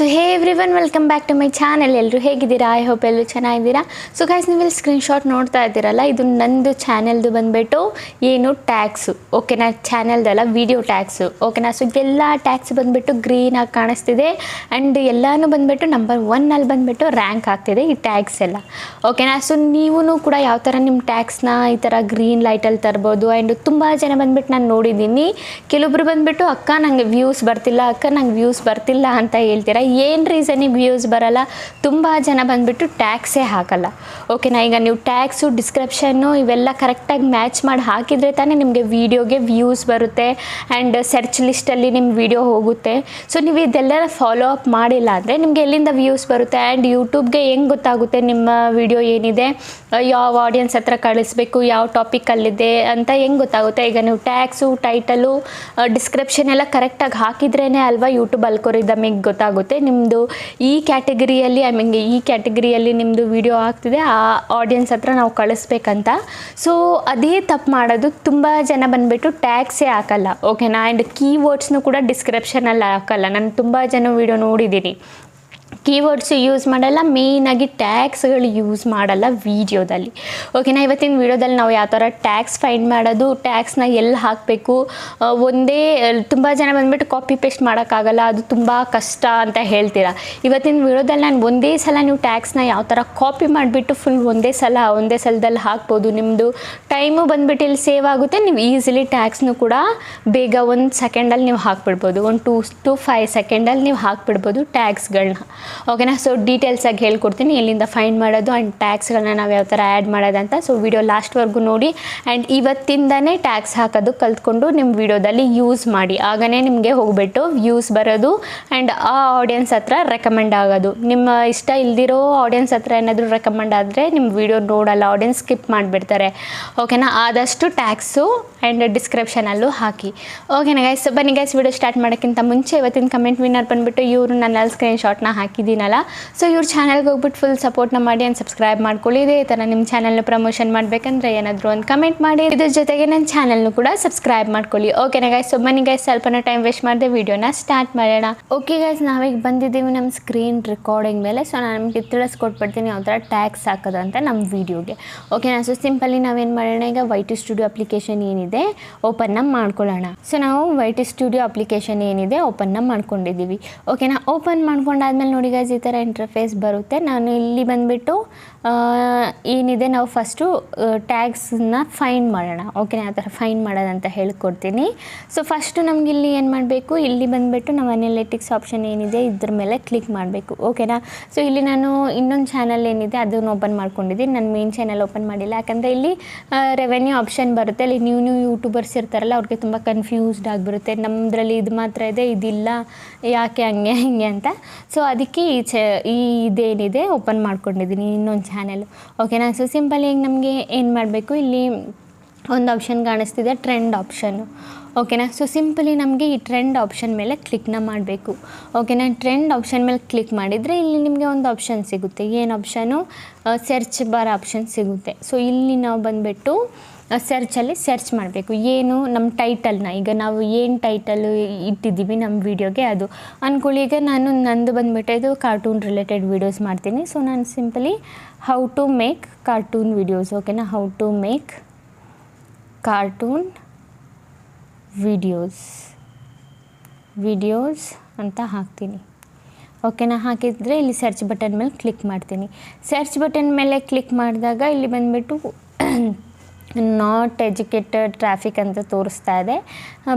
So hey everyone welcome back to my channel ಎಲ್ಲರೂ ಹೇಗಿದ್ದೀರಾ? I hope ಎಲ್ಲರೂ ಚೆನ್ನಾಗಿದ್ದೀರಾ? ಸೊ ಗೈಸ್ ನೀವು ಇಲ್ಲಿ ಸ್ಕ್ರೀನ್ಶಾಟ್ ನೋಡ್ತಾ ಇದ್ದೀರಲ್ಲ, ಇದು ನಂದು ಚಾನೆಲ್ದು ಬಂದುಬಿಟ್ಟು ಏನು ಟ್ಯಾಕ್ಸು ಓಕೆನಾ ಚಾನೆಲ್ದಲ್ಲ ವಿಡಿಯೋ ಟ್ಯಾಕ್ಸು ಓಕೆನಾ ಸೊ ಎಲ್ಲ ಟ್ಯಾಕ್ಸ್ ಬಂದುಬಿಟ್ಟು ಗ್ರೀನಾಗಿ ಕಾಣಿಸ್ತಿದೆ. ಆ್ಯಂಡ್ ಎಲ್ಲನೂ ಬಂದುಬಿಟ್ಟು ನಂಬರ್ ಒನ್ನಲ್ಲಿ ಬಂದುಬಿಟ್ಟು ರ್ಯಾಂಕ್ ಆಗ್ತಿದೆ ಈ ಟ್ಯಾಕ್ಸ್ ಎಲ್ಲ. ಓಕೆನಾ ಸೊ ನೀವು ಕೂಡ ಯಾವ ಥರ ನಿಮ್ಮ ಟ್ಯಾಕ್ಸ್ನ ಈ ಥರ ಗ್ರೀನ್ ಲೈಟಲ್ಲಿ ತರ್ಬೋದು? ಆ್ಯಂಡ್ ತುಂಬ ಜನ ಬಂದುಬಿಟ್ಟು ನಾನು ನೋಡಿದ್ದೀನಿ. ಕೆಲವೊಬ್ರು ಬಂದುಬಿಟ್ಟು, ಅಕ್ಕ, ನಂಗೆ ವ್ಯೂಸ್ ಬರ್ತಿಲ್ಲ, ಅಕ್ಕ, ನಂಗೆ ವ್ಯೂಸ್ ಬರ್ತಿಲ್ಲ ಅಂತ ಹೇಳ್ತೀರಾ? ಏನು ರೀಸನಿಗೆ ವ್ಯೂಸ್ ಬರಲ್ಲ, ತುಂಬ ಜನ ಬಂದುಬಿಟ್ಟು ಟ್ಯಾಕ್ಸೇ ಹಾಕಲ್ಲ. ಓಕೆನಾ ಈಗ ನೀವು ಟ್ಯಾಕ್ಸು ಡಿಸ್ಕ್ರಿಪ್ಷನ್ನು ಇವೆಲ್ಲ ಕರೆಕ್ಟಾಗಿ ಮ್ಯಾಚ್ ಮಾಡಿ ಹಾಕಿದರೆ ತಾನೇ ನಿಮಗೆ ವೀಡಿಯೋಗೆ ವ್ಯೂಸ್ ಬರುತ್ತೆ ಆ್ಯಂಡ್ ಸರ್ಚ್ ಲಿಸ್ಟಲ್ಲಿ ನಿಮ್ಮ ವಿಡಿಯೋ ಹೋಗುತ್ತೆ. ಸೊ ನೀವು ಇದೆಲ್ಲ ಫಾಲೋ ಅಪ್ ಮಾಡಿಲ್ಲ ಅಂದರೆ ನಿಮಗೆ ಎಲ್ಲಿಂದ ವ್ಯೂಸ್ ಬರುತ್ತೆ ಆ್ಯಂಡ್ ಯೂಟ್ಯೂಬ್ಗೆ ಹೆಂಗೆ ಗೊತ್ತಾಗುತ್ತೆ ನಿಮ್ಮ ವಿಡಿಯೋ ಏನಿದೆ? ಯಾವ ಆಡಿಯನ್ಸ್ ಹತ್ರ ಕಳಿಸ್ಬೇಕು, ಯಾವ ಟಾಪಿಕಲ್ಲಿದೆ ಅಂತ ಹೆಂಗೆ ಗೊತ್ತಾಗುತ್ತೆ? ಈಗ ನೀವು ಟ್ಯಾಕ್ಸು ಟೈಟಲು ಡಿಸ್ಕ್ರಿಪ್ಷನ್ ಎಲ್ಲ ಕರೆಕ್ಟಾಗಿ ಹಾಕಿದ್ರೇ ಅಲ್ವಾ ಯೂಟ್ಯೂಬ್ ಅಲ್ಕೋರಿದಮಿಗೆ ಗೊತ್ತಾಗುತ್ತೆ. ನಿಮ್ಮದು ಈ ಕ್ಯಾಟಗರಿಯಲ್ಲಿ ಐ ಮೀನ್ ಈ ಕ್ಯಾಟಗರಿಯಲ್ಲಿ ನಿಮ್ಮದು ವಿಡಿಯೋ ಆಗ್ತಿದೆ, ಆ ಆಡಿಯನ್ಸ್ ಹತ್ರ ನಾವು ಕಳಿಸ್ಬೇಕಂತ. ಸೊ ಅದೇ ತಪ್ಪು ಮಾಡೋದು, ತುಂಬ ಜನ ಬಂದುಬಿಟ್ಟು ಟ್ಯಾಕ್ಸೇ ಹಾಕಲ್ಲ. ಓಕೆನಾ ಆ್ಯಂಡ್ ಕೀವರ್ಡ್ಸ್ನು ಕೂಡ ಡಿಸ್ಕ್ರಿಪ್ಷನಲ್ಲಿ ಹಾಕಲ್ಲ. ನಾನು ತುಂಬ ಜನ ವಿಡಿಯೋ ನೋಡಿದ್ದೀನಿ ಕೀವರ್ಡ್ಸು ಯೂಸ್ ಮಾಡಲ್ಲ ಮೇಯ್ನಾಗಿ ಟ್ಯಾಕ್ಸ್ಗಳು ಯೂಸ್ ಮಾಡಲ್ಲ ವೀಡಿಯೋದಲ್ಲಿ ಓಕೆನಾ ಇವತ್ತಿನ ವೀಡಿಯೋದಲ್ಲಿ ನಾವು ಯಾವ ಥರ ಟ್ಯಾಕ್ಸ್ ಫೈಂಡ್ ಮಾಡೋದು ಟ್ಯಾಕ್ಸ್ನ ಎಲ್ಲಿ ಹಾಕಬೇಕು ಒಂದೇ ತುಂಬ ಜನ ಬಂದುಬಿಟ್ಟು ಕಾಪಿ ಪೇಸ್ಟ್ ಮಾಡೋಕ್ಕಾಗಲ್ಲ, ಅದು ತುಂಬ ಕಷ್ಟ ಅಂತ ಹೇಳ್ತೀರಾ. ಇವತ್ತಿನ ವೀಡಿಯೋದಲ್ಲಿ ನಾನು ಒಂದೇ ಸಲ ನೀವು ಟ್ಯಾಕ್ಸ್ನ ಯಾವ ಥರ ಕಾಪಿ ಮಾಡಿಬಿಟ್ಟು ಫುಲ್ ಒಂದೇ ಸಲ, ಒಂದೇ ಸಲದಲ್ಲಿ ಹಾಕ್ಬೋದು. ನಿಮ್ಮದು ಟೈಮು ಬಂದುಬಿಟ್ಟು ಇಲ್ಲಿ ಸೇವ್ ಆಗುತ್ತೆ, ನೀವು ಈಸಿಲಿ ಟ್ಯಾಕ್ಸ್ನು ಕೂಡ ಬೇಗ ಒಂದು ಸೆಕೆಂಡಲ್ಲಿ ನೀವು ಹಾಕ್ಬಿಡ್ಬೋದು. ಒಂದು ಟೂ ಟು ಫೈವ್ ಸೆಕೆಂಡಲ್ಲಿ ನೀವು ಹಾಕ್ಬಿಡ್ಬೋದು ಟ್ಯಾಕ್ಸ್ಗಳನ್ನ ಓಕೆನಾ ಸೊ ಡೀಟೇಲ್ಸಾಗಿ ಹೇಳ್ಕೊಡ್ತೀನಿ. ಎಲ್ಲಿಂದ ಫೈಂಡ್ ಮಾಡೋದು ಆ್ಯಂಡ್ ಟ್ಯಾಕ್ಸ್ಗಳನ್ನ ನಾವು ಯಾವ ಥರ ಆ್ಯಡ್ ಮಾಡೋದಂತ. ಸೊ ವಿಡಿಯೋ ಲಾಸ್ಟ್ವರೆಗೂ ನೋಡಿ. ಆ್ಯಂಡ್ ಇವತ್ತಿಂದನೇ ಟ್ಯಾಕ್ಸ್ ಹಾಕೋದು ಕಲ್ತ್ಕೊಂಡು ನಿಮ್ಮ ವಿಡಿಯೋದಲ್ಲಿ ಯೂಸ್ ಮಾಡಿ. ಆಗನೇ ನಿಮಗೆ ಹೋಗ್ಬಿಟ್ಟು ವ್ಯೂಸ್ ಬರೋದು ಆ್ಯಂಡ್ ಆ ಆಡಿಯನ್ಸ್ ಹತ್ರ ರೆಕಮೆಂಡ್ ಆಗೋದು. ನಿಮ್ಮ ಇಷ್ಟ ಇಲ್ದಿರೋ ಆಡಿಯನ್ಸ್ ಹತ್ರ ಏನಾದರೂ ರೆಕಮೆಂಡ್ ಆದರೆ ನಿಮ್ಮ ವಿಡಿಯೋ ನೋಡಲ್ಲ ಆಡಿಯನ್ಸ್ ಸ್ಕಿಪ್ ಮಾಡಿಬಿಡ್ತಾರೆ. ಓಕೆನಾ ಆದಷ್ಟು ಟ್ಯಾಕ್ಸು ಆ್ಯಂಡ್ ಡಿಸ್ಕ್ರಿಪ್ಷನಲ್ಲೂ ಹಾಕಿ. ಓಕೆನಾ ಗೈಸ್ ಬನ್ನಿ ಗೈಸ್ ವಿಡಿಯೋ ಸ್ಟಾರ್ಟ್ ಮಾಡೋಕ್ಕಿಂತ ಮುಂಚೆ ಇವತ್ತಿನ ಕಮೆಂಟ್ ವಿನ್ನರ್ ಬಂದುಬಿಟ್ಟು ಇವರು ನನ್ನ ಸ್ಕ್ರೀನ್ಶಾಟ್ನ ಹಾಕಿದ್ದೀನಲ್ಲ? ಸೊ ಇವ್ರ ಚಾನಲ್ಗೆ ಹೋಗ್ಬಿಟ್ಟು ಫುಲ್ ಸಪೋರ್ಟ್ನ ಮಾಡಿ ಆ್ಯಂಡ್ ಸಬ್ಸ್ಕ್ರೈಬ್ ಮಾಡ್ಕೊಳ್ಳಿ. ಇದೇ ಥರ ನಿಮ್ಮ ಚಾನಲ್ನ ಪ್ರಮೋಷನ್ ಮಾಡಬೇಕಂದ್ರೆ ಏನಾದರೂ ಒಂದು ಕಮೆಂಟ್ ಮಾಡಿ. ಇದ್ರ ಜೊತೆಗೆ ನನ್ನ ಚಾನಲ್ನು ಕೂಡ ಸಬ್ಸ್ಕ್ರೈಬ್ ಮಾಡ್ಕೊಳ್ಳಿ. ಓಕೆನಾ ಗೈಸ್ ಸೊ ಬನ್ನಿ ಗೈಸ್ ಸ್ವಲ್ಪನ ಟೈಮ್ ವೇಸ್ಟ್ ಮಾಡಿದೆ ವೀಡಿಯೋನ ಸ್ಟಾರ್ಟ್ ಮಾಡೋಣ. ಓಕೆ ಗೈಸ್ ನಾವೀಗ ಬಂದಿದ್ದೀವಿ ನಮ್ಮ ಸ್ಕ್ರೀನ್ ರೆಕಾರ್ಡಿಂಗ್ ಮೇಲೆ. ಸೊ ನಾನು ನಿಮಗೆ ತಿಳಿಸ್ಕೊಟ್ಬಿಡ್ತೀನಿ ಯಾವ ಥರ ಟ್ಯಾಕ್ಸ್ ಹಾಕೋದು ಅಂತ ನಮ್ಮ ವೀಡಿಯೋಗೆ ಓಕೆನಾ ಸೊ ಸಿಂಪಲಿ ನಾವೇನು ಮಾಡೋಣ? ಈಗ ವೈಟಿ ಸ್ಟುಡಿಯೋ ಅಪ್ಲಿಕೇಶನ್ ಏನಿದೆ ಓಪನ್ನ ಮಾಡ್ಕೊಳ್ಳೋಣ. ಸೊ ನಾವು ವೈಟಿ ಸ್ಟುಡಿಯೋ ಅಪ್ಲಿಕೇಶನ್ ಏನಿದೆ ಓಪನ್ನ ಮಾಡ್ಕೊಂಡಿದ್ದೀವಿ. ಓಕೆನಾ ಓಪನ್ ಮಾಡ್ಕೊಂಡಾದ್ಮೇಲೆ ನೋಡಿ ಗೈಸ್ ಈ ಥರ ಇಂಟರ್ಫೇಸ್ ಬರುತ್ತೆ. ನಾನು ಇಲ್ಲಿ ಬಂದುಬಿಟ್ಟು ಏನಿದೆ ನಾವು ಫಸ್ಟು ಟ್ಯಾಗ್ಸನ್ನ ಫೈಂಡ್ ಮಾಡೋಣ. ಓಕೆನಾ ಆ ಥರ ಫೈನ್ ಮಾಡೋದಂತ ಹೇಳ್ಕೊಡ್ತೀನಿ. ಸೊ ಫಸ್ಟು ಇಲ್ಲಿ ಏನು ಮಾಡಬೇಕು? ಇಲ್ಲಿ ಬಂದುಬಿಟ್ಟು ನಾವು ಅನಾಲಿಟಿಕ್ಸ್ ಆಪ್ಷನ್ ಏನಿದೆ, ಇದ್ರ ಮೇಲೆ ಕ್ಲಿಕ್ ಮಾಡಬೇಕು. ಓಕೆನಾ ಸೊ ಇಲ್ಲಿ ನಾನು ಇನ್ನೊಂದು ಚಾನಲ್ ಏನಿದೆ, ಅದನ್ನು ಓಪನ್ ಮಾಡ್ಕೊಂಡಿದ್ದೀನಿ. ನಾನು ಮೇನ್ ಚಾನಲ್ ಓಪನ್ ಮಾಡಿಲ್ಲ. ಯಾಕಂದರೆ ಇಲ್ಲಿ ರೆವೆನ್ಯೂ ಆಪ್ಷನ್ ಬರುತ್ತೆ. ಅಲ್ಲಿ ನ್ಯೂ ನ್ಯೂ ಯೂಟ್ಯೂಬರ್ಸ್ ಇರ್ತಾರಲ್ಲ, ಅವ್ರಿಗೆ ತುಂಬ ಕನ್ಫ್ಯೂಸ್ಡ್ ಆಗಿಬಿಡುತ್ತೆ. ನಮ್ಮದ್ರಲ್ಲಿ ಇದು ಮಾತ್ರ ಇದೆ, ಇದಿಲ್ಲ, ಯಾಕೆ ಹಂಗೆ, ಹಿಂಗೆ ಅಂತ. ಸೊ ಅದಕ್ಕೆ ಈ ಚ, ಈ ಇದೇನಿದೆ ಓಪನ್ ಮಾಡ್ಕೊಂಡಿದ್ದೀನಿ. ಇನ್ನೊಂದು ಚಾನೆಲ್ ಓಕೆನಾ ಸೊ ಸಿಂಪಲ್ ಈಗ ನಮಗೆ ಏನು ಮಾಡಬೇಕು? ಇಲ್ಲಿ ಒಂದು ಆಪ್ಷನ್ ಕಾಣಿಸ್ತಿದೆ ಟ್ರೆಂಡ್ ಆಪ್ಷನ್ನು ಓಕೆನಾ ಸೊ ಸಿಂಪಲಿ ನಮಗೆ ಈ ಟ್ರೆಂಡ್ ಆಪ್ಷನ್ ಮೇಲೆ ಕ್ಲಿಕ್ನ ಮಾಡಬೇಕು. ಓಕೆನಾ ಟ್ರೆಂಡ್ ಆಪ್ಷನ್ ಮೇಲೆ ಕ್ಲಿಕ್ ಮಾಡಿದರೆ ಇಲ್ಲಿ ನಿಮಗೆ ಒಂದು ಆಪ್ಷನ್ ಸಿಗುತ್ತೆ. ಏನು ಆಪ್ಷನು ಸರ್ಚ್ ಬಾರ್ ಆಪ್ಷನ್ ಸಿಗುತ್ತೆ. ಸೊ ಇಲ್ಲಿ ನಾವು ಬಂದುಬಿಟ್ಟು ಸರ್ಚಲ್ಲಿ ಸರ್ಚ್ ಮಾಡಬೇಕು. ಏನು ನಮ್ಮ ಟೈಟಲ್ನ ಈಗ ನಾವು ಏನು ಟೈಟಲು ಇಟ್ಟಿದ್ದೀವಿ ನಮ್ಮ ವೀಡಿಯೋಗೆ ಅದು. ಅಂದ್ಕೊಳ್ಳಿ ಈಗ ನಾನು ನಂದು ಇದು ಕಾರ್ಟೂನ್ ರಿಲೇಟೆಡ್ ವೀಡಿಯೋಸ್ ಮಾಡ್ತೀನಿ. ಸೊ ನಾನು simply how to make cartoon videos ಓಕೆನಾ how to make cartoon videos videos ಅಂತ ಹಾಕ್ತೀನಿ. ಓಕೆನಾ ಹಾಕಿದರೆ ಇಲ್ಲಿ ಸರ್ಚ್ ಬಟನ್ ಮೇಲೆ ಕ್ಲಿಕ್ ಮಾಡ್ತೀನಿ. ಸರ್ಚ್ ಬಟನ್ ಮೇಲೆ ಕ್ಲಿಕ್ ಮಾಡಿದಾಗ ಇಲ್ಲಿ ಬಂದುಬಿಟ್ಟು ನಾಟ್ ಎಜುಕೇಟೆಡ್ ಟ್ರಾಫಿಕ್ ಅಂತ ತೋರಿಸ್ತಾ ಇದೆ.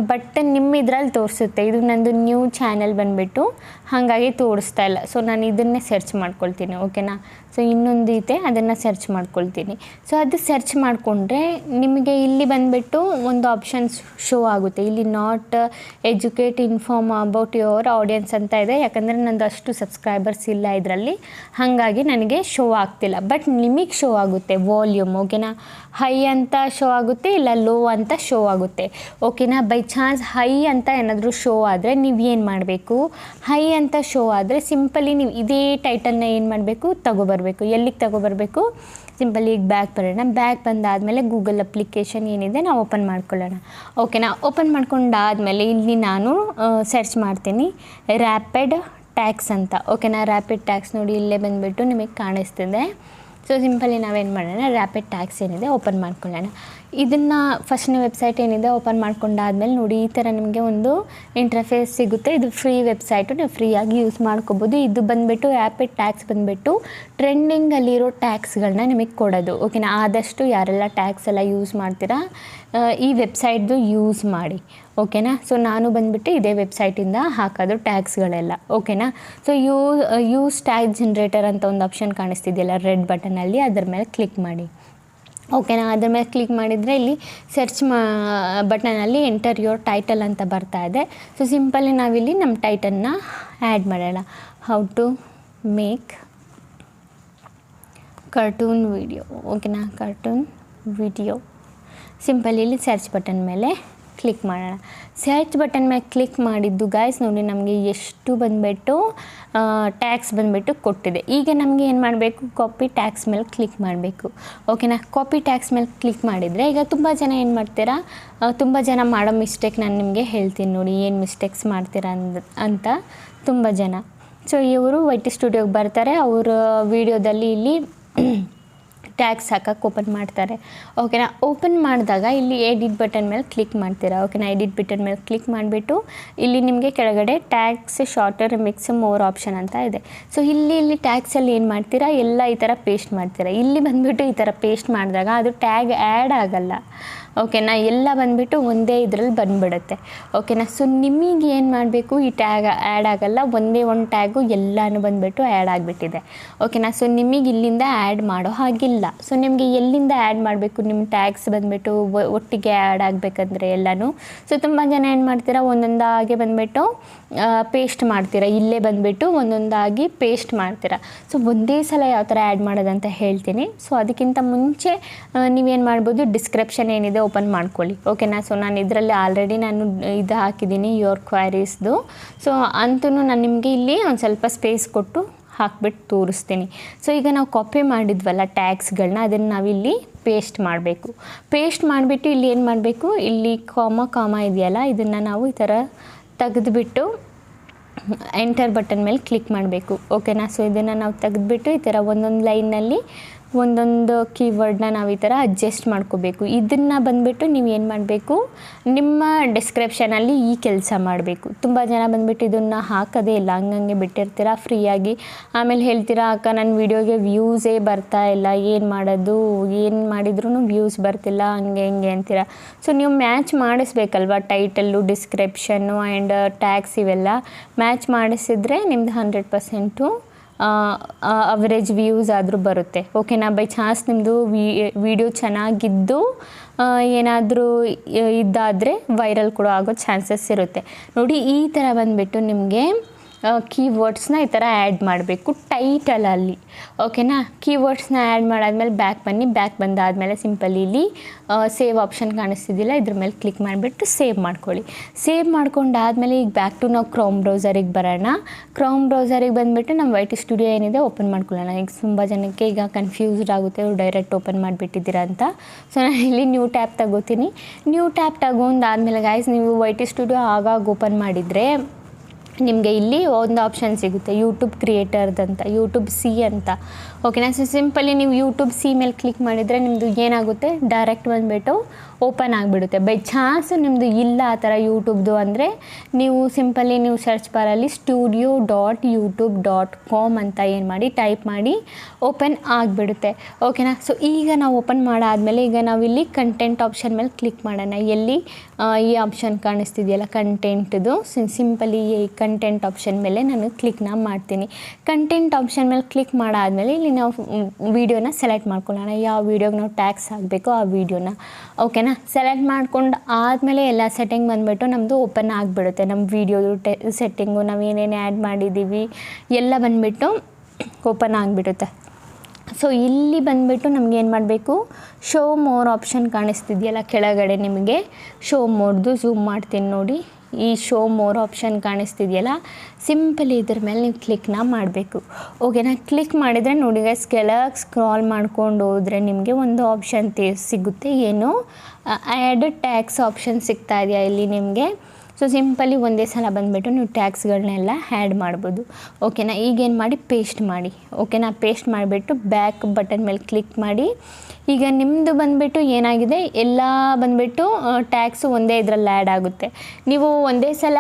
ಬಟ್ ನಿಮ್ಮ ಇದರಲ್ಲಿ ತೋರಿಸುತ್ತೆ. ಇದು ನಂದು ನ್ಯೂ ಚಾನೆಲ್ ಬಂದುಬಿಟ್ಟು ಹಾಗಾಗಿ ತೋರಿಸ್ತಾ ಇಲ್ಲ. ಸೊ ನಾನು ಇದನ್ನೇ ಸರ್ಚ್ ಮಾಡ್ಕೊಳ್ತೀನಿ ಓಕೆನಾ ಸೊ ಇನ್ನೊಂದು ಇದೆ, ಅದನ್ನು ಸರ್ಚ್ ಮಾಡ್ಕೊಳ್ತೀನಿ. ಸೊ ಅದು ಸರ್ಚ್ ಮಾಡಿಕೊಂಡ್ರೆ ನಿಮಗೆ ಇಲ್ಲಿ ಬಂದುಬಿಟ್ಟು ಒಂದು ಆಪ್ಷನ್ಸ್ ಶೋ ಆಗುತ್ತೆ. ಇಲ್ಲಿ not educate inform about your audience ಅಂತ ಇದೆ. ಯಾಕಂದರೆ ನಂದು ಅಷ್ಟು ಸಬ್ಸ್ಕ್ರೈಬರ್ಸ್ ಇಲ್ಲ ಇದರಲ್ಲಿ. ಹಾಗಾಗಿ ನನಗೆ ಶೋ ಆಗ್ತಿಲ್ಲ. ಬಟ್ ನಿಮಗೆ ಶೋ ಆಗುತ್ತೆ ವಾಲ್ಯೂಮ್ ಓಕೆನಾ ಹೈ ಅಂತ ಶೋ ಆಗುತ್ತೆ ಇಲ್ಲ ಲೋ ಅಂತ ಶೋ ಆಗುತ್ತೆ. ಓಕೆನಾ ಬೈ ಚಾನ್ಸ್ ಹೈ ಅಂತ ಏನಾದರೂ ಶೋ ಆದರೆ ನೀವು ಏನು ಮಾಡಬೇಕು? ಹೈ ಅಂತ ಶೋ ಆದರೆ ಸಿಂಪಲಿ ನೀವು ಇದೇ ಟೈಟಲ್ನ ಏನು ಮಾಡಬೇಕು? ತಗೊಬರಬೇಕು ಎಲ್ಲಿಗೆ ತಗೊಬರಬೇಕು ಸಿಂಪಲ್ ಈಗ ಬ್ಯಾಗ್ ಬರೋಣ. ಬ್ಯಾಗ್ ಬಂದಾದಮೇಲೆ ಗೂಗಲ್ ಅಪ್ಲಿಕೇಶನ್ ಏನಿದೆ ನಾವು ಓಪನ್ ಮಾಡ್ಕೊಳ್ಳೋಣ. ಓಕೆನಾ ಓಪನ್ ಮಾಡ್ಕೊಂಡಾದಮೇಲೆ ಇಲ್ಲಿ ನಾನು ಸರ್ಚ್ ಮಾಡ್ತೀನಿ. ರ್ಯಾಪಿಡ್ ಟ್ಯಾಕ್ಸ್ ಅಂತ. ಓಕೆನಾ ರ್ಯಾಪಿಡ್ ಟ್ಯಾಕ್ಸ್ ನೋಡಿ ಇಲ್ಲೇ ಬಂದುಬಿಟ್ಟು ನಿಮಗೆ ಕಾಣಿಸ್ತಿದೆ. ಸೊ ಸಿಂಪಲಿ ನಾವೇನು ಮಾಡೋಣ ರ್ಯಾಪಿಡ್ ಟ್ಯಾಕ್ಸ್ ಏನಿದೆ ಓಪನ್ ಮಾಡ್ಕೊಳ್ಳೋಣ ಇದನ್ನು ಫಸ್ಟ್ನೇ ವೆಬ್ಸೈಟ್ ಏನಿದೆ ಓಪನ್ ಮಾಡ್ಕೊಂಡಾದ್ಮೇಲೆ ನೋಡಿ, ಈ ಥರ ನಿಮಗೆ ಒಂದು ಇಂಟರ್ಫೇಸ್ ಸಿಗುತ್ತೆ. ಇದು ಫ್ರೀ ವೆಬ್ಸೈಟು ನೀವು ಫ್ರೀಯಾಗಿ ಯೂಸ್ ಮಾಡ್ಕೋಬೋದು. ಇದು ಬಂದುಬಿಟ್ಟು ಆ್ಯಪಿಡ್ ಟ್ಯಾಕ್ಸ್ ಬಂದುಬಿಟ್ಟು ಟ್ರೆಂಡಿಂಗಲ್ಲಿರೋ ಟ್ಯಾಕ್ಸ್ಗಳನ್ನ ನಿಮಗೆ ಕೊಡೋದು. ಓಕೆನಾ ಆದಷ್ಟು ಯಾರೆಲ್ಲ ಟ್ಯಾಕ್ಸ್ ಎಲ್ಲ ಯೂಸ್ ಮಾಡ್ತೀರಾ ಈ ವೆಬ್ಸೈಟ್ದು ಯೂಸ್ ಮಾಡಿ. ಓಕೆನಾ ಸೊ ನಾನು ಬಂದುಬಿಟ್ಟು ಇದೇ ವೆಬ್ಸೈಟಿಂದ ಹಾಕೋದು ಟ್ಯಾಕ್ಸ್ಗಳೆಲ್ಲ ಓಕೆನಾ so you use tags generator ಅಂತ ಒಂದು ಆಪ್ಷನ್ ಕಾಣಿಸ್ತಿದೆಯಲ್ಲ ರೆಡ್ ಬಟನಲ್ಲಿ ಅದ್ರ ಮೇಲೆ ಕ್ಲಿಕ್ ಮಾಡಿ. ಓಕೆನಾ ಅದ್ರ ಮೇಲೆ ಕ್ಲಿಕ್ ಮಾಡಿದರೆ ಇಲ್ಲಿ ಸರ್ಚ್ ಮಾ ಬಟನಲ್ಲಿ ಎಂಟರ್ ಯೋರ್ ಟೈಟಲ್ ಅಂತ ಬರ್ತಾ ಇದೆ. ಸೊ ಸಿಂಪಲಿ ನಾವಿಲ್ಲಿ ನಮ್ಮ ಟೈಟನ್ನ ಆ್ಯಡ್ ಮಾಡೋಣ. How to make cartoon video ಓಕೆನಾ ಕಾರ್ಟೂನ್ ವಿಡಿಯೋ ಸಿಂಪಲ್ ಇಲ್ಲಿ ಸರ್ಚ್ ಬಟನ್ ಮೇಲೆ ಕ್ಲಿಕ್ ಮಾಡೋಣ. ಸರ್ಚ್ ಬಟನ್ ಮೇಲೆ ಕ್ಲಿಕ್ ಮಾಡಿದ್ದು ಗಾಯ್ಸ್ ನೋಡಿ ನಮಗೆ ಎಷ್ಟು ಬಂದುಬಿಟ್ಟು ಟ್ಯಾಕ್ಸ್ ಬಂದುಬಿಟ್ಟು ಕೊಟ್ಟಿದೆ. ಈಗ ನಮಗೆ ಏನು ಮಾಡಬೇಕು? ಕಾಪಿ ಟ್ಯಾಕ್ಸ್ ಮೇಲೆ ಕ್ಲಿಕ್ ಮಾಡಬೇಕು. ಓಕೆನಾ ಕಾಪಿ ಟ್ಯಾಕ್ಸ್ ಮೇಲೆ ಕ್ಲಿಕ್ ಮಾಡಿದರೆ ಈಗ ತುಂಬ ಜನ ಏನು ಮಾಡ್ತೀರಾ? ತುಂಬ ಜನ ಮಾಡೋ ಮಿಸ್ಟೇಕ್ ನಾನು ನಿಮಗೆ ಹೇಳ್ತೀನಿ ನೋಡಿ, ಏನು ಮಿಸ್ಟೇಕ್ಸ್ ಮಾಡ್ತೀರಾ ಅಂತ ತುಂಬ ಜನ. ಸೊ ಇವರು ವೈ ಟಿ ಸ್ಟುಡಿಯೋಗೆ ಬರ್ತಾರೆ. ಅವರ ವೀಡಿಯೋದಲ್ಲಿ ಇಲ್ಲಿ ಟ್ಯಾಕ್ಸ್ ಹಾಕಕ್ಕೆ ಓಪನ್ ಮಾಡ್ತಾರೆ. ಓಕೆನಾ ಓಪನ್ ಮಾಡಿದಾಗ ಇಲ್ಲಿ ಎಡಿಟ್ ಬಟನ್ ಮೇಲೆ ಕ್ಲಿಕ್ ಮಾಡ್ತೀರಾ? ಓಕೆನಾ ಎಡಿಟ್ ಬಟನ್ ಮೇಲೆ ಕ್ಲಿಕ್ ಮಾಡಿಬಿಟ್ಟು ಇಲ್ಲಿ ನಿಮಗೆ ಕೆಳಗಡೆ tags shorter mix more option ಅಂತ ಇದೆ. ಸೊ ಇಲ್ಲಿ ಇಲ್ಲಿ ಟ್ಯಾಕ್ಸಲ್ಲಿ ಏನು ಮಾಡ್ತೀರಾ? ಎಲ್ಲ ಈ ಥರ ಪೇಸ್ಟ್ ಮಾಡ್ತೀರಾ. ಇಲ್ಲಿ ಬಂದುಬಿಟ್ಟು ಈ ಥರ ಪೇಸ್ಟ್ ಮಾಡಿದಾಗ ಅದು ಟ್ಯಾಗ್ ಆ್ಯಡ್ ಆಗಲ್ಲ. ಓಕೆನಾ? ಎಲ್ಲ ಬಂದುಬಿಟ್ಟು ಒಂದೇ ಇದರಲ್ಲಿ ಬಂದುಬಿಡುತ್ತೆ. ಓಕೆನಾ? ಸೊ ನಿಮಗೆ ಏನು ಮಾಡಬೇಕು? ಈ ಟ್ಯಾಗ್ ಆ್ಯಡ್ ಆಗಲ್ಲ. ಒಂದೇ ಒಂದು ಟ್ಯಾಗು ಎಲ್ಲನೂ ಬಂದುಬಿಟ್ಟು ಆ್ಯಡ್ ಆಗಿಬಿಟ್ಟಿದೆ. ಓಕೆನಾ? ಸೊ ನಿಮಗೆ ಇಲ್ಲಿಂದ ಆ್ಯಡ್ ಮಾಡೋ ಹಾಗಿಲ್ಲ. ಸೊ ನಿಮಗೆ ಎಲ್ಲಿಂದ ಆ್ಯಡ್ ಮಾಡಬೇಕು? ನಿಮ್ಮ ಟ್ಯಾಗ್ಸ್ ಬಂದುಬಿಟ್ಟು ಒಟ್ಟಿಗೆ ಆ್ಯಡ್ ಆಗಬೇಕಂದ್ರೆ ಎಲ್ಲನೂ? ಸೊ ತುಂಬ ಜನ ಏನು ಮಾಡ್ತೀರಾ? ಒಂದೊಂದಾಗೆ ಬಂದುಬಿಟ್ಟು ಪೇಸ್ಟ್ ಮಾಡ್ತೀರಾ? ಇಲ್ಲೇ ಬಂದುಬಿಟ್ಟು ಒಂದೊಂದಾಗಿ ಪೇಸ್ಟ್ ಮಾಡ್ತೀರಾ? ಸೊ ಒಂದೇ ಸಲ ಯಾವ ಥರ ಆ್ಯಡ್ ಮಾಡೋದಂತ ಹೇಳ್ತೀನಿ. ಸೊ ಅದಕ್ಕಿಂತ ಮುಂಚೆ ನೀವೇನು ಮಾಡ್ಬೋದು? ಡಿಸ್ಕ್ರಿಪ್ಷನ್ ಏನಿದೆ ಓಪನ್ ಮಾಡ್ಕೊಳ್ಳಿ. ಓಕೆನಾ ಸೊ ನಾನು ಇದರಲ್ಲಿ ಆಲ್ರೆಡಿ ನಾನು ಇದು ಹಾಕಿದ್ದೀನಿ ಯೋರ್ ಕ್ವೈರೀಸ್ದು ಸೊ ಅಂತೂ ನಾನು ನಿಮಗೆ ಇಲ್ಲಿ ಒಂದು ಸ್ವಲ್ಪ ಸ್ಪೇಸ್ ಕೊಟ್ಟು ಹಾಕ್ಬಿಟ್ಟು ತೋರಿಸ್ತೀನಿ. ಸೊ ಈಗ ನಾವು ಕಾಪಿ ಮಾಡಿದ್ವಲ್ಲ ಟ್ಯಾಕ್ಸ್ಗಳನ್ನ ಅದನ್ನು ನಾವಿಲ್ಲಿ ಪೇಸ್ಟ್ ಮಾಡಬೇಕು. ಪೇಸ್ಟ್ ಮಾಡಿಬಿಟ್ಟು ಇಲ್ಲಿ ಏನು ಮಾಡಬೇಕು? ಇಲ್ಲಿ ಕಾಮ ಕಾಮ ಇದೆಯಲ್ಲ, ಇದನ್ನು ನಾವು ಈ ಥರ ತೆಗೆದುಬಿಟ್ಟು ಎಂಟರ್ ಬಟನ್ ಮೇಲೆ ಕ್ಲಿಕ್ ಮಾಡಬೇಕು. ಓಕೆನಾ ಸೊ ಇದನ್ನು ನಾವು ತೆಗೆದುಬಿಟ್ಟು ಈ ಥರ ಒಂದೊಂದು ಲೈನಲ್ಲಿ ಒಂದೊಂದು ಕೀವರ್ಡ್ನ ನಾವು ಈ ಥರ ಅಡ್ಜಸ್ಟ್ ಮಾಡ್ಕೋಬೇಕು. ಇದನ್ನು ಬಂದುಬಿಟ್ಟು ನೀವು ಏನು ಮಾಡಬೇಕು? ನಿಮ್ಮ ಡಿಸ್ಕ್ರಿಪ್ಷನಲ್ಲಿ ಈ ಕೆಲಸ ಮಾಡಬೇಕು. ತುಂಬ ಜನ ಬಂದುಬಿಟ್ಟು ಇದನ್ನು ಹಾಕೋದೇ ಇಲ್ಲ. ಹಂಗಂಗೆ ಬಿಟ್ಟಿರ್ತೀರ ಫ್ರೀಯಾಗಿ ಆಮೇಲೆ ಹೇಳ್ತೀರಾ, ಅಕ್ಕ ನನ್ನ ವೀಡಿಯೋಗೆ ವ್ಯೂಸೇ ಬರ್ತಾ ಇಲ್ಲ. ಏನು ಮಾಡೋದು? ಏನು ಮಾಡಿದ್ರೂ ವ್ಯೂಸ್ ಬರ್ತಿಲ್ಲ. ಹಂಗೆ, ಹಿಂಗೆ ಅಂತೀರ? ಸೊ ನೀವು ಮ್ಯಾಚ್ ಮಾಡಿಸ್ಬೇಕಲ್ವ? ಟೈಟಲ್ಲು ಡಿಸ್ಕ್ರಿಪ್ಷನ್ನು ಆ್ಯಂಡ್ ಟ್ಯಾಕ್ಸ್ ಇವೆಲ್ಲ. ಮ್ಯಾಚ್ ಮಾಡಿಸಿದ್ರೆ ನಿಮ್ದು ಹಂಡ್ರೆಡ್ ಪರ್ಸೆಂಟು ಅವರೇಜ್ ವ್ಯೂಸ್ ಆದರೂ ಬರುತ್ತೆ. ಓಕೆನಾ ಬೈ ಚಾನ್ಸ್ ನಿಮ್ಮದು ವಿಡಿಯೋ ಚೆನ್ನಾಗಿದ್ದು ಏನಾದರೂ ಇದ್ದಾದರೆ ವೈರಲ್ ಕೂಡ ಆಗೋ ಚಾನ್ಸಸ್ ಇರುತ್ತೆ. ನೋಡಿ ಈ ಥರ ಬಂದುಬಿಟ್ಟು ನಿಮಗೆ ಕೀವರ್ಡ್ಸ್ನ ಈ ಥರ ಆ್ಯಡ್ ಮಾಡಬೇಕು ಟೈಟಲಲ್ಲಿ ಓಕೆನಾ ಕೀವರ್ಡ್ಸ್ನ ಆ್ಯಡ್ ಮಾಡಾದ್ಮೇಲೆ ಬ್ಯಾಕ್ ಬನ್ನಿ. ಬ್ಯಾಕ್ ಬಂದಾದಮೇಲೆ ಸಿಂಪಲ್ ಇಲ್ಲಿ ಸೇವ್ ಆಪ್ಷನ್ ಕಾಣಿಸ್ತಿದ್ದಿಲ್ಲ ಇದ್ರ ಮೇಲೆ ಕ್ಲಿಕ್ ಮಾಡಿಬಿಟ್ಟು ಸೇವ್ ಮಾಡ್ಕೊಳ್ಳಿ. ಸೇವ್ ಮಾಡ್ಕೊಂಡಾದ್ಮೇಲೆ ಈಗ ಬ್ಯಾಕ್ ಟು ನಾವು ಕ್ರೋಮ್ ಬ್ರೌಸರಿಗೆ ಬರೋಣ. ಕ್ರೋಮ್ ಬ್ರೌಸರಿಗೆ ಬಂದುಬಿಟ್ಟು ನಮ್ಮ ವೈ ಟಿ ಸ್ಟುಡಿಯೋ ಏನಿದೆ ಓಪನ್ ಮಾಡ್ಕೊಳ್ಳೋಣ. ಈಗ ತುಂಬ ಜನಕ್ಕೆ ಈಗ ಕನ್ಫ್ಯೂಸ್ಡ್ ಆಗುತ್ತೆ. ಅವ್ರು ಡೈರೆಕ್ಟ್ ಓಪನ್ ಮಾಡಿಬಿಟ್ಟಿದ್ದೀರಾ ಅಂತ. ಸೊ ನಾನು ಇಲ್ಲಿ ನ್ಯೂ ಟ್ಯಾಪ್ ತಗೋತೀನಿ. ನ್ಯೂ ಟ್ಯಾಪ್ ತಗೊಂಡಾದ್ಮೇಲೆ ಗಾಯ್ಸ್ ನೀವು ವೈ ಟಿ ಸ್ಟುಡಿಯೋ ಆಗಾಗ ಓಪನ್ ಮಾಡಿದರೆ ನಿಮಗೆ ಇಲ್ಲಿ ಒಂದು ಆಪ್ಷನ್ ಸಿಗುತ್ತೆ. ಯೂಟ್ಯೂಬ್ ಕ್ರಿಯೇಟರ್ದಂತ ಯೂಟ್ಯೂಬ್ ಸಿ ಅಂತ. ಓಕೆನಾ ಸೊ ಸಿಂಪಲಿ ನೀವು ಯೂಟ್ಯೂಬ್ ಸಿ ಮೇಲೆ ಕ್ಲಿಕ್ ಮಾಡಿದರೆ ನಿಮ್ಮದು ಏನಾಗುತ್ತೆ? ಡೈರೆಕ್ಟ್ ಬಂದುಬಿಟ್ಟು ಓಪನ್ ಆಗಿಬಿಡುತ್ತೆ. ಬೈ ಚಾನ್ಸ್ ನಿಮ್ಮದು ಇಲ್ಲ ಆ ಥರ ಯೂಟ್ಯೂಬ್ದು ಅಂದರೆ ನೀವು ಸಿಂಪಲಿ ನೀವು search ಬಾರಲ್ಲಿ studio dot YouTube dot com ಅಂತ ಏನು ಮಾಡಿ ಟೈಪ್ ಮಾಡಿ ಓಪನ್ ಆಗಿಬಿಡುತ್ತೆ. ಓಕೆನಾ ಸೊ ಈಗ ನಾವು ಓಪನ್ ಮಾಡಾದಮೇಲೆ ಈಗ ನಾವಿಲ್ಲಿ ಕಂಟೆಂಟ್ ಆಪ್ಷನ್ ಮೇಲೆ ಕ್ಲಿಕ್ ಮಾಡೋಣ. ಎಲ್ಲಿ? ಈ ಆಪ್ಷನ್ ಕಾಣಿಸ್ತಿದೆಯಲ್ಲ ಕಂಟೆಂಟ್ದು ಸಿಂಪಲಿ ಈ ಕಂಟೆಂಟ್ ಆಪ್ಷನ್ ಮೇಲೆ ನಾನು ಕ್ಲಿಕ್ನ ಮಾಡ್ತೀನಿ. ಕಂಟೆಂಟ್ ಆಪ್ಷನ್ ಮೇಲೆ ಕ್ಲಿಕ್ ಮಾಡಾದಮೇಲೆ ಇಲ್ಲಿ ನಾವು ವೀಡಿಯೋನ ಸೆಲೆಕ್ಟ್ ಮಾಡ್ಕೊಳ್ಳೋಣ. ಯಾವ ವೀಡಿಯೋಗೆ ನಾವು ಟ್ಯಾಕ್ಸ್ ಆಗಬೇಕು ಆ ವೀಡಿಯೋನ ಓಕೆನಾ ಸೆಲೆಕ್ಟ್ ಮಾಡ್ಕೊಂಡು ಆದಮೇಲೆ ಎಲ್ಲ ಸೆಟ್ಟಿಂಗ್ ಬಂದುಬಿಟ್ಟು ನಮ್ಮದು ಓಪನ್ ಆಗಿಬಿಡುತ್ತೆ. ನಮ್ಮ ವೀಡಿಯೋದು ಟೆ ಸೆಟ್ಟಿಂಗು ನಾವು ಏನೇನು ಆ್ಯಡ್ ಮಾಡಿದ್ದೀವಿ ಎಲ್ಲ ಬಂದುಬಿಟ್ಟು ಓಪನ್ ಆಗಿಬಿಡುತ್ತೆ. ಸೊ ಇಲ್ಲಿ ಬಂದುಬಿಟ್ಟು ನಮ್ಗೆ ಏನು ಮಾಡಬೇಕು? ಶೋ ಮೋರ್ ಆಪ್ಷನ್ ಕಾಣಿಸ್ತಿದೆಯಲ್ಲ ಕೆಳಗಡೆ ನಿಮಗೆ? ಶೋ ಮೋರ್ದು ಝೂಮ್ ಮಾಡ್ತೀನಿ ನೋಡಿ. ಈ ಶೋ ಮೋರ್ ಆಪ್ಷನ್ ಕಾಣಿಸ್ತಿದೆಯಲ್ಲ ಸಿಂಪಲ್ ಇದ್ರ ಮೇಲೆ ನೀವು ಕ್ಲಿಕ್ನ ಮಾಡಬೇಕು. ಓಕೆನಾ ಕ್ಲಿಕ್ ಮಾಡಿದರೆ ನೋಡಿ ಗೈಸ್ ಕೆಳಗೆ ಸ್ಕ್ರಾಲ್ ಮಾಡ್ಕೊಂಡು ಹೋದರೆ ನಿಮಗೆ ಒಂದು ಆಪ್ಷನ್ ತೇ, ಸಿಗುತ್ತೆ. ಏನು? ಆ್ಯಡ್ ಟ್ಯಾಕ್ಸ್ ಆಪ್ಷನ್ ಸಿಗ್ತಾ ಇದೆಯಾ ಇಲ್ಲಿ ನಿಮಗೆ? ಸೊ ಸಿಂಪಲಿ ಒಂದೇ ಸಲ ಬಂದುಬಿಟ್ಟು ನೀವು ಟ್ಯಾಕ್ಸ್ಗಳನ್ನೆಲ್ಲ ಆ್ಯಡ್ ಮಾಡ್ಬೋದು. ಓಕೆನಾ ಈಗೇನು ಮಾಡಿ ಪೇಸ್ಟ್ ಮಾಡಿ. ಓಕೆನಾ ಪೇಸ್ಟ್ ಮಾಡಿಬಿಟ್ಟು ಬ್ಯಾಕ್ ಬಟನ್ ಮೇಲೆ ಕ್ಲಿಕ್ ಮಾಡಿ. ಈಗ ನಿಮ್ಮದು ಬಂದುಬಿಟ್ಟು ಏನಾಗಿದೆ? ಎಲ್ಲ ಬಂದುಬಿಟ್ಟು ಟ್ಯಾಕ್ಸು ಒಂದೇ ಇದರಲ್ಲಿ ಆ್ಯಡ್ ಆಗುತ್ತೆ. ನೀವು ಒಂದೇ ಸಲ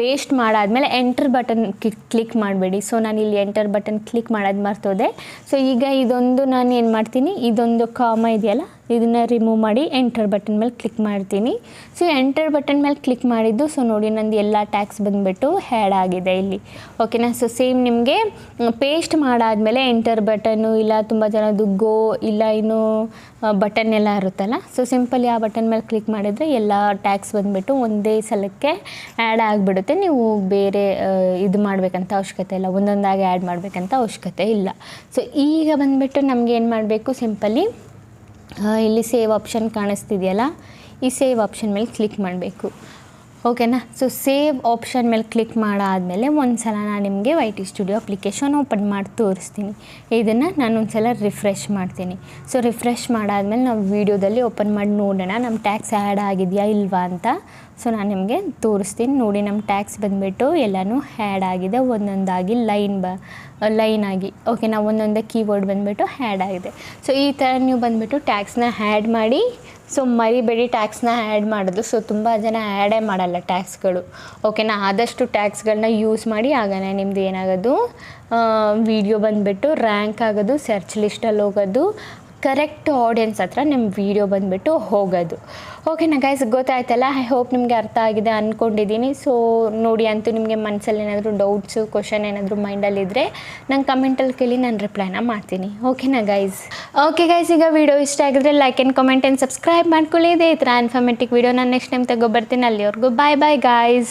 ಪೇಸ್ಟ್ ಮಾಡಾದಮೇಲೆ ಎಂಟರ್ ಬಟನ್ ಕ್ಲಿಕ್ ಮಾಡಬೇಡಿ. ಸೊ ನಾನು ಇಲ್ಲಿ ಎಂಟರ್ ಬಟನ್ ಕ್ಲಿಕ್ ಮಾಡೋದು ಮರ್ತೋದೆ. ಸೊ ಈಗ ಇದೊಂದು ನಾನು ಏನು ಮಾಡ್ತೀನಿ? ಇದೊಂದು ಕಾಮ ಇದೆಯಲ್ಲ? ಇದನ್ನು ರಿಮೂವ್ ಮಾಡಿ ಎಂಟರ್ ಬಟನ್ ಮೇಲೆ ಕ್ಲಿಕ್ ಮಾಡ್ತೀನಿ. ಸೊ ಎಂಟರ್ ಬಟನ್ ಮೇಲೆ ಕ್ಲಿಕ್ ಮಾಡಿದ್ದು ಸೊ ನೋಡಿ ನಂದು ಎಲ್ಲ ಟ್ಯಾಕ್ಸ್ ಬಂದುಬಿಟ್ಟು ಹ್ಯಾಡ್ ಆಗಿದೆ ಇಲ್ಲಿ. ಓಕೆನಾ ಸೊ ಸೇಮ್ ನಿಮಗೆ ಪೇಸ್ಟ್ ಮಾಡಾದಮೇಲೆ ಎಂಟರ್ ಬಟನ್ನು ಇಲ್ಲ, ತುಂಬ ಜನದ್ದು ಗೋ ಇಲ್ಲ, ಇನ್ನು ಬಟನ್ ಎಲ್ಲ ಇರುತ್ತಲ್ಲ? ಸೊ ಸಿಂಪಲಿ ಆ ಬಟನ್ ಮೇಲೆ ಕ್ಲಿಕ್ ಮಾಡಿದರೆ ಎಲ್ಲ ಟ್ಯಾಕ್ಸ್ ಬಂದುಬಿಟ್ಟು ಒಂದೇ ಸಲಕ್ಕೆ ಆ್ಯಡ್ ಆಗಿಬಿಡುತ್ತೆ. ನೀವು ಬೇರೆ ಇದು ಮಾಡಬೇಕಂತ ಅವಶ್ಯಕತೆ ಇಲ್ಲ. ಒಂದೊಂದಾಗಿ ಆ್ಯಡ್ ಮಾಡಬೇಕಂತ ಅವಶ್ಯಕತೆ ಇಲ್ಲ. ಸೊ ಈಗ ಬಂದುಬಿಟ್ಟು ನಮಗೆ ಏನು ಮಾಡಬೇಕು? ಸಿಂಪಲಿ ಇಲ್ಲಿ ಸೇವ್ ಆಪ್ಷನ್ ಕಾಣಿಸ್ತಿದೆಯಲ್ಲ? ಈ ಸೇವ್ ಆಪ್ಷನ್ ಮೇಲೆ ಕ್ಲಿಕ್ ಮಾಡಬೇಕು. ಓಕೆನಾ ಸೊ ಸೇವ್ ಆಪ್ಷನ್ ಮೇಲೆ ಕ್ಲಿಕ್ ಮಾಡಾದಮೇಲೆ ಒಂದು ಸಲ ನಾನು ನಿಮಗೆ Y T studio application open ಮಾಡಿ ತೋರಿಸ್ತೀನಿ. ಇದನ್ನು ನಾನು ಒಂದು ಸಲ ರಿಫ್ರೆಶ್ ಮಾಡ್ತೀನಿ. ಸೊ ರಿಫ್ರೆಶ್ ಮಾಡಾದಮೇಲೆ ನಾವು ವೀಡಿಯೋದಲ್ಲಿ ಓಪನ್ ಮಾಡಿ ನೋಡೋಣ. ನಮ್ಮ ಟ್ಯಾಕ್ಸ್ ಆ್ಯಡ್ ಆಗಿದೆಯಾ ಇಲ್ವಾ ಅಂತ. ಸೊ ನಾನು ನಿಮಗೆ ತೋರಿಸ್ತೀನಿ. ನೋಡಿ ನಮ್ಮ ಟ್ಯಾಕ್ಸ್ ಬಂದುಬಿಟ್ಟು ಎಲ್ಲನೂ ಹ್ಯಾಡ್ ಆಗಿದೆ. ಒಂದೊಂದಾಗಿ ಲೈನ್ ಬ ಲೈನ್ ಆಗಿ. ಓಕೆ ನಾವು ಒಂದೊಂದೇ ಕೀಬೋರ್ಡ್ ಬಂದುಬಿಟ್ಟು ಹ್ಯಾಡ್ ಆಗಿದೆ. ಸೊ ಈ ಥರ ನೀವು ಬಂದುಬಿಟ್ಟು ಟ್ಯಾಕ್ಸ್ನ ಹ್ಯಾಡ್ ಮಾಡಿ ಸೊ ಮರಿಬೇಡಿ ಟ್ಯಾಕ್ಸ್ನ ಆ್ಯಡ್ ಮಾಡೋದು ಸೊ ತುಂಬ ಜನ ಆ್ಯಡೇ ಮಾಡಲ್ಲ ಟ್ಯಾಕ್ಸ್ಗಳು ಓಕೆನಾ ಆದಷ್ಟು ಟ್ಯಾಕ್ಸ್ಗಳನ್ನ ಯೂಸ್ ಮಾಡಿ ಆಗನೇ ನಿಮ್ಮದು ಏನಾಗೋದು ವಿಡಿಯೋ ಬಂದುಬಿಟ್ಟು ರ್ಯಾಂಕ್ ಆಗೋದು ಸರ್ಚ್ ಲಿಸ್ಟಲ್ಲಿ ಹೋಗೋದು ಕರೆಕ್ಟ್ ಆಡಿಯನ್ಸ್ ಹತ್ರ ನಿಮ್ಮ ವಿಡಿಯೋ ಬಂದುಬಿಟ್ಟು ಹೋಗೋದು. ಓಕೆನಾ ಗೈಸ್ ಗೊತ್ತಾಯ್ತಲ್ಲ? ಐ ಹೋಪ್ ನಿಮಗೆ ಅರ್ಥ ಆಗಿದೆ ಅಂದ್ಕೊಂಡಿದ್ದೀನಿ ಸೊ ನೋಡಿ, ಅಂತೂ ನಿಮಗೆ ಮನಸ್ಸಲ್ಲಿ ಏನಾದರೂ ಡೌಟ್ಸು ಕ್ವಶನ್ ಏನಾದರೂ ಮೈಂಡಲ್ಲಿದ್ದರೆ ನಂಗೆ ಕಮೆಂಟಲ್ಲಿ ಕೇಳಿ ನಾನು ರಿಪ್ಲೈನ ಮಾಡ್ತೀನಿ. ಓಕೆನಾ ಗೈಸ್ ಓಕೆ ಗೈಸ್ ಈಗ ವಿಡಿಯೋ ಇಷ್ಟ ಆಗಿದ್ರೆ like and comment and subscribe ಮಾಡ್ಕೊಳ್ಳಿ. ಇದೆ ಈ ಥರ ಇನ್ಫಾರ್ಮೇಟಿವ್ ವಿಡಿಯೋ ನಾನು ನೆಕ್ಸ್ಟ್ ಟೈಮ್ ತಗೊಬರ್ತೀನಿ ಅಲ್ಲಿವರೆಗೂ ಬಾಯ್ ಬಾಯ್ ಗಾಯ್ಸ್